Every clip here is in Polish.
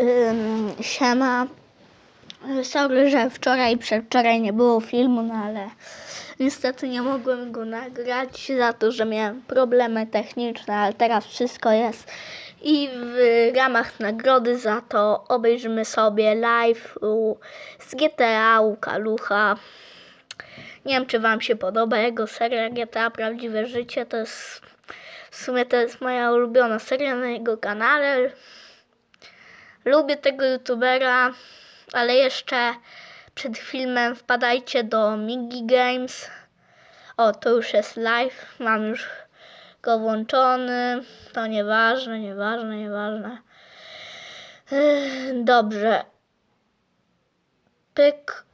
Ym, siema. Sorry, że wczoraj i przedwczoraj nie było filmu, no ale niestety nie mogłem go nagrać za to, że miałem problemy techniczne, ale teraz wszystko jest. I w ramach nagrody za to obejrzymy sobie live z GTA u Kalucha. Nie wiem, czy Wam się podoba jego seria GTA Prawdziwe Życie. To jest w sumie to jest moja ulubiona seria na jego kanale. Lubię tego youtubera, ale jeszcze przed filmem wpadajcie do Migi Games. O, to już jest live, mam już go włączony. To nieważne, nieważne, nieważne. Ech, Dobrze. Pyk.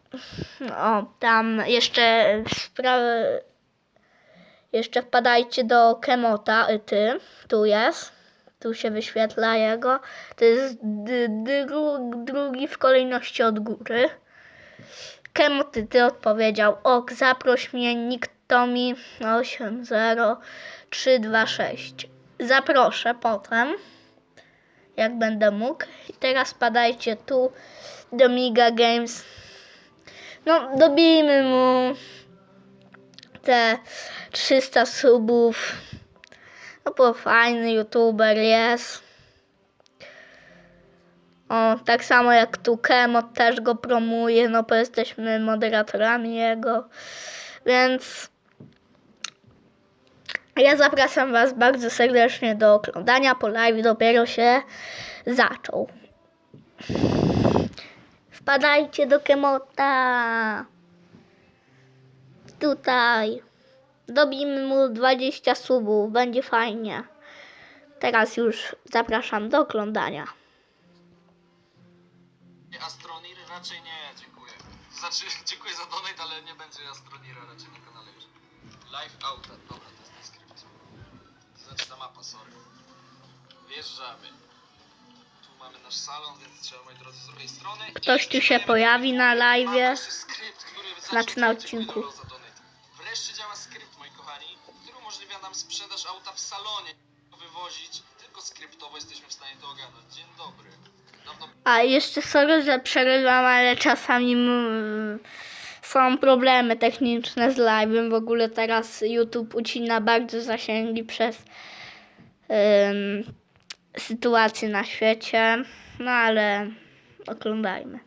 O, tam jeszcze sprawę. Jeszcze wpadajcie do Kemota, y, ty, tu jest. Tu się wyświetla jego. To jest drugi w kolejności od góry. Kemot, ty, odpowiedział. Ok, zaproś mnie, nikt to mi 80326. Zaproszę potem, jak będę mógł. I teraz spadajcie tu do Miga Games. No, dobijmy mu te 300 subów. No bo fajny youtuber jest. O, tak samo jak tu Kemot też go promuje, no bo jesteśmy moderatorami jego. Więc ja zapraszam Was bardzo serdecznie do oglądania, po live dopiero się zaczął. Wpadajcie do Kemota. Tutaj. Dobijmy mu 20 subów, będzie fajnie. Teraz już zapraszam do oglądania. Astronir raczej nie, dziękuję. Znaczy, dziękuję za donate, ale nie będzie Astronira raczej na kanale już. Live Outa, dobra, to jest. To znaczy ta mapa, sorry. Wjeżdżamy. Tu mamy nasz salon, więc trzeba, moi drodzy, z drugiej strony. Ktoś tu się pojawi na Mam live. wreszcie skrypt, który Znaczy na odcinku. Wreszcie działa skrypt, umożliwia nam sprzedaż auta w salonie. Wywozić, tylko skryptowo jesteśmy w stanie to ogarnąć. Dzień dobry. Dawno A jeszcze sorry, że przerywam, ale czasami mm, są problemy techniczne z live'em. W ogóle teraz YouTube ucina bardzo zasięgi przez ym, sytuację na świecie. No ale oglądajmy.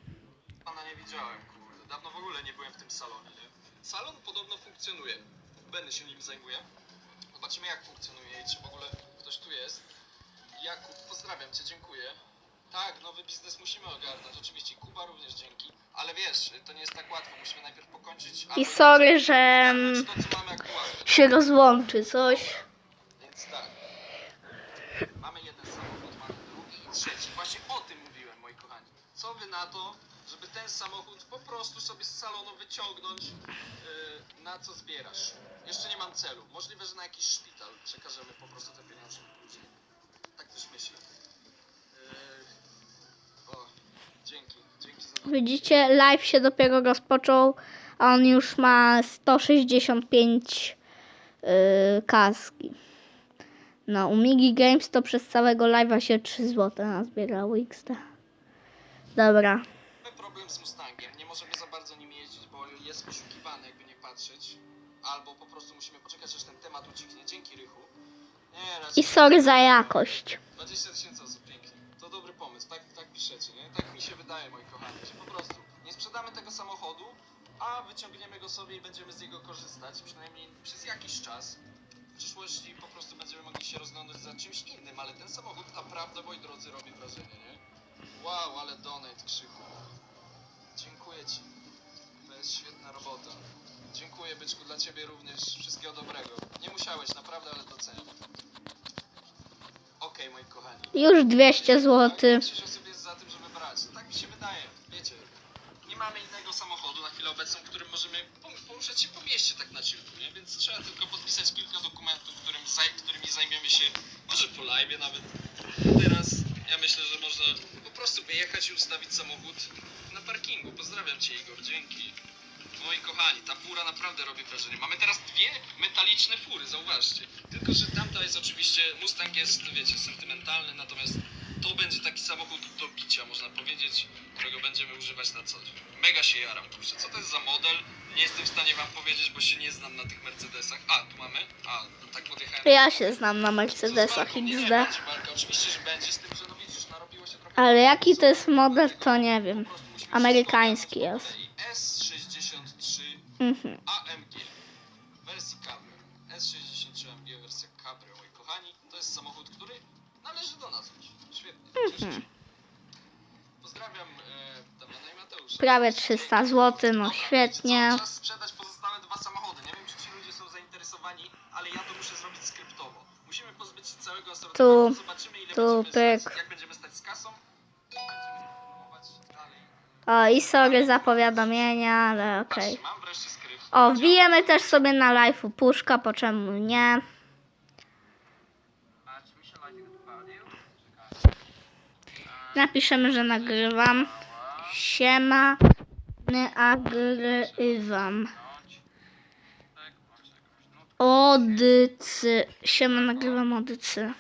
Pana nie widziałem, kurde. Dawno w ogóle nie byłem w tym salonie, nie? Salon podobno funkcjonuje. Benny się nim zajmuje. Zobaczymy jak funkcjonuje i czy w ogóle ktoś tu jest. Jakub, pozdrawiam cię, dziękuję. Tak, nowy biznes musimy ogarnąć, oczywiście. Kuba również dzięki. Ale wiesz, to nie jest tak łatwo. Musimy najpierw pokończyć... I sorry, że mm, to, co mamy aktualnie. się rozłączy coś. Więc tak. Mamy jeden samochód, mamy drugi i trzeci. Właśnie o tym mówiłem, moi kochani. Co wy na to, żeby ten samochód po prostu sobie z salonu wyciągnąć, yy, na co zbierasz? Jeszcze nie mam celu. Możliwe, że na jakiś szpital przekażemy po prostu te pieniądze później. Tak też myślę. Yy, o, dzięki, dzięki za. Widzicie, live się dopiero rozpoczął, a on już ma 165 yy, kaski. No, u Migi Games to przez całego live'a się 3 zł nazbierało XD. Dobra. Problem z Mustangiem. Nie możemy za bardzo nim jeździć, bo jest poszukiwany, jakby nie patrzeć. Albo po prostu musimy poczekać, aż ten temat ucichnie. Dzięki, Rychu. Nie, raczej... I sorry za jakość. 20 tysięcy osób, pięknie. To dobry pomysł, tak, tak piszecie, nie? Tak mi się wydaje, moi kochani, że po prostu nie sprzedamy tego samochodu, a wyciągniemy go sobie i będziemy z niego korzystać, przynajmniej przez jakiś czas. W przyszłości po prostu będziemy mogli się rozglądać za czymś innym, ale ten samochód naprawdę, moi drodzy, robi wrażenie, nie? Wow, ale donate, Krzychu. Dziękuję Ci. To jest świetna robota. Dziękuję, byczku, dla Ciebie również. Wszystkiego dobrego. Nie musiałeś, naprawdę, ale doceniam. Okej, moi kochani. Już 200 zł. Większość osób jest za tym, żeby brać. Tak mi się wydaje. Wiecie, nie mamy innego samochodu na chwilę obecną, którym możemy pom- poruszać się po mieście tak na chillku, nie? Więc trzeba tylko podpisać kilka dokumentów, którym zaj- którymi zajmiemy się może po live nawet. Teraz ja myślę, że można po prostu wyjechać i ustawić samochód parkingu. Pozdrawiam Cię Igor, dzięki. Moi kochani, ta fura naprawdę robi wrażenie. Mamy teraz dwie metaliczne fury, zauważcie. Tylko, że tamta jest oczywiście, Mustang jest, wiecie, sentymentalny, natomiast to będzie taki samochód do bicia, można powiedzieć, którego będziemy używać na co dzień. Mega się jaram, kurczę. Co to jest za model? Nie jestem w stanie wam powiedzieć, bo się nie znam na tych Mercedesach. A, tu mamy? A, no tak podjechałem. Ja się znam na Co z Mercedesach walką? Nie XD. będzie walka. Oczywiście, że będzie, z tym, że no widzisz, narobiło się trochę... Ale jaki to jest model, to nie wiem. Po prostu Amerykański jest. spotkać. S63 Mhm. AMG wersji Cabrio. S63 AMG wersja Cabrio, moi kochani. To jest samochód, który należy do nas. Świetnie. Mhm. Pozdrawiam e, Damiana i Mateusza. Prawie 300 zł, no świetnie. Czas sprzedać pozostałe dwa samochody. Nie wiem, czy ci ludzie są zainteresowani, ale ja to muszę zrobić skryptowo. Musimy pozbyć się całego asortymentu. Tu, Zobaczymy, ile tu, będziemy stać, pyk. jak będziemy stać z kasą. O, i sorry za powiadomienia, ale okej. Skrypt. O, wbijemy też sobie na live'u puszka, po czemu nie. Napiszemy, że nagrywam. Siema, nagrywam. Odycy. Siema, nagrywam odycy.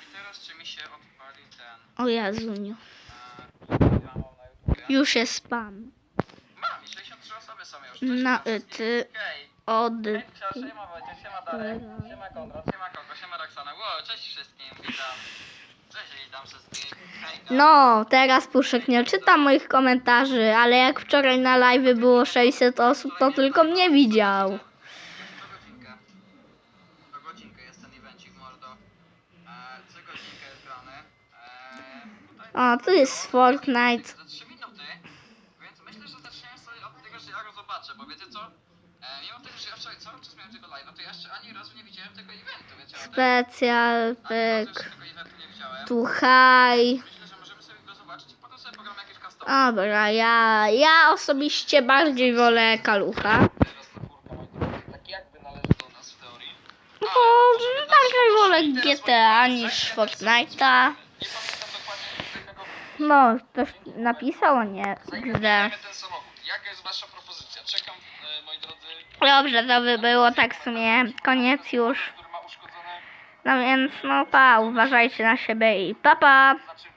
O Jazuniu. e, kanał na YouTubie? Już jest spam. Mam i 63 osoby są już. Na ty. Hej. Ody. Hej, siema Wojciech, siema Darek, siema Konrad, siema Koko, siema Roxana. Wow, cześć wszystkim, witam. Cześć, witam wszystkich. Hejka. No, teraz Puszek nie czyta moich komentarzy, ale jak wczoraj na live było 600 osób, to tylko mnie widział. Do godzinkę. Do godzinkę tego, że ja go zobaczę, bo wiecie co? E, mimo tego, że ja wczoraj cały czas miałem tego live'a, to ja jeszcze ani razu nie widziałem tego eventu, wiecie o tym? Specjal, Ani razu pyk. tego eventu nie widziałem. Tu haj. Myślę, że możemy sobie go zobaczyć i potem sobie pogramy jakieś custom. Dobra, ja, ja osobiście bardziej wolę kalucha. Teraz ta furka, moi drodzy, tak jakby należy do nas w teorii. Bo bardziej wolę GTA niż Fortnite'a. Nie pamiętam dokładnie z jakiego No, ktoś napisał, nie XD. Zajmujemy ten samochód. Jaka jest wasza propozycja? Czekam, e, moi drodzy, Dobrze, to by było tak w sumie koniec już. który ma uszkodzone, No więc no pa, uważajcie na siebie i pa pa. znaczy